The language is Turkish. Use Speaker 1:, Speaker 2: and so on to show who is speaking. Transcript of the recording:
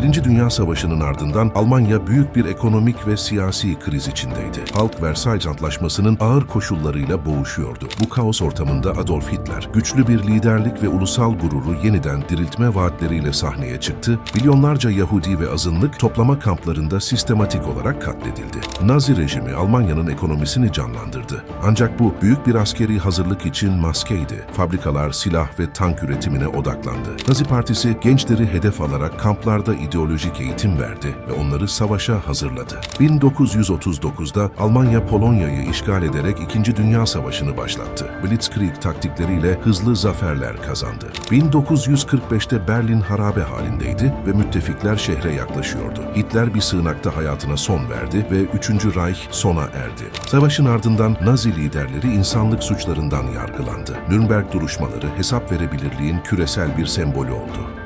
Speaker 1: Birinci Dünya Savaşı'nın ardından Almanya büyük bir ekonomik ve siyasi kriz içindeydi. Halk Versailles Antlaşması'nın ağır koşullarıyla boğuşuyordu. Bu kaos ortamında Adolf Hitler, güçlü bir liderlik ve ulusal gururu yeniden diriltme vaatleriyle sahneye çıktı. Milyonlarca Yahudi ve azınlık toplama kamplarında sistematik olarak katledildi. Nazi rejimi Almanya'nın ekonomisini canlandırdı. Ancak bu büyük bir askeri hazırlık için maskeydi. Fabrikalar, silah ve tank üretimine odaklandı. Nazi Partisi gençleri hedef alarak kamplarda ideolojik eğitim verdi ve onları savaşa hazırladı. 1939'da Almanya Polonya'yı işgal ederek İkinci Dünya Savaşı'nı başlattı. Blitzkrieg taktikleriyle hızlı zaferler kazandı. 1945'te Berlin harabe halindeydi ve müttefikler şehre yaklaşıyordu. Hitler bir sığınakta hayatına son verdi ve 3. Reich sona erdi. Savaşın ardından Nazi liderleri insanlık suçlarından yargılandı. Nürnberg duruşmaları hesap verebilirliğin küresel bir sembolü oldu.